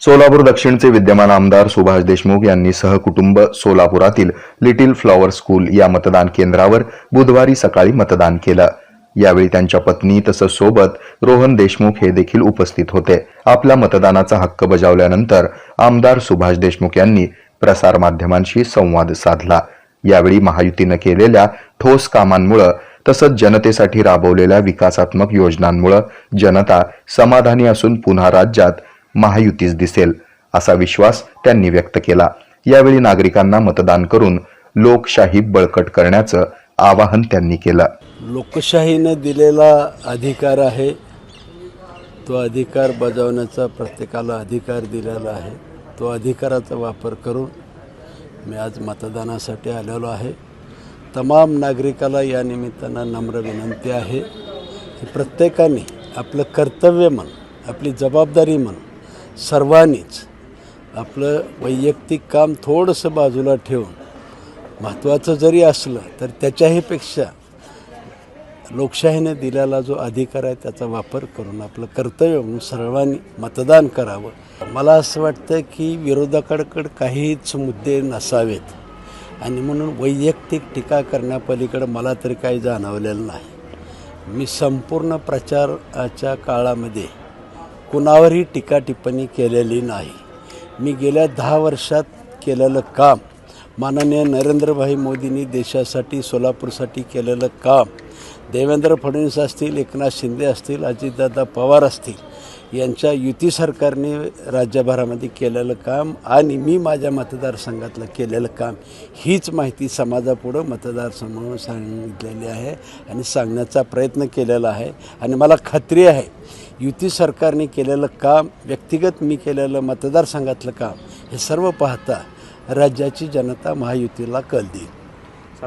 सोलापूर दक्षिणचे विद्यमान आमदार सुभाष देशमुख यांनी सहकुटुंब सोलापुरातील लिटिल फ्लॉवर स्कूल या मतदान केंद्रावर बुधवारी सकाळी मतदान केलं. यावेळी त्यांच्या पत्नी तसंच सोबत रोहन देशमुख हे देखील उपस्थित होते. आपला मतदानाचा हक्क बजावल्यानंतर आमदार सुभाष देशमुख यांनी प्रसारमाध्यमांशी संवाद साधला. यावेळी महायुतीनं केलेल्या ठोस कामांमुळं तसंच जनतेसाठी राबवलेल्या विकासात्मक योजनांमुळं जनता समाधानी असून पुन्हा राज्यात महायुतीच दिसेल असा विश्वास त्यांनी व्यक्त केला. यावेळी नागरिकांना मतदान करून लोकशाही बळकट करण्याचं आवाहन त्यांनी केलं. लोकशाहीनं दिलेला अधिकार आहे. तो अधिकार बजावण्याचा प्रत्येकाला अधिकार दिलेला आहे. तो अधिकाराचा वापर करून मी आज मतदानासाठी आलेलो आहे. तमाम नागरिकाला या निमित्तानं नम्र विनंती आहे की प्रत्येकाने आपलं कर्तव्य म्हणून आपली जबाबदारी म्हणून सर्वांनीच आपलं वैयक्तिक काम थोडंसं बाजूला ठेवून महत्त्वाचं जरी असलं तर त्याच्याहीपेक्षा लोकशाहीने दिलेला जो अधिकार आहे त्याचा वापर करून आपलं कर्तव्य म्हणून सर्वांनी मतदान करावं. मला असं वाटतं की विरोधकाकडं काहीच मुद्दे नसावेत. आणि म्हणून वैयक्तिक टीका करण्यापलीकडं मला तरी काही जाणवलेलं नाही. मी संपूर्ण प्रचाराच्या काळामध्ये कुणावरही टीका टिप्पणी केलेली नाही. मी गेल्या दहा वर्षात केलेलं काम माननीय नरेंद्रभाई मोदींनी देशासाठी सोलापूरसाठी केलेलं काम देवेंद्र फडणवीस असतील एकनाथ शिंदे असतील अजितदादा पवार असतील यांच्या युती सरकारने राज्यभरामध्ये केलेलं काम आणि मी माझ्या मतदारसंघातलं केलेलं काम हीच माहिती समाजापुढं मतदारसमोर सांगितलेली आहे आणि सांगण्याचा प्रयत्न केलेला आहे आणि मला खात्री आहे युती सरकारने केलेलं काम व्यक्तिगत मी केलेलं मतदारसंघातलं काम हे सर्व पाहता राज्याची जनता महायुतीला कल देईल.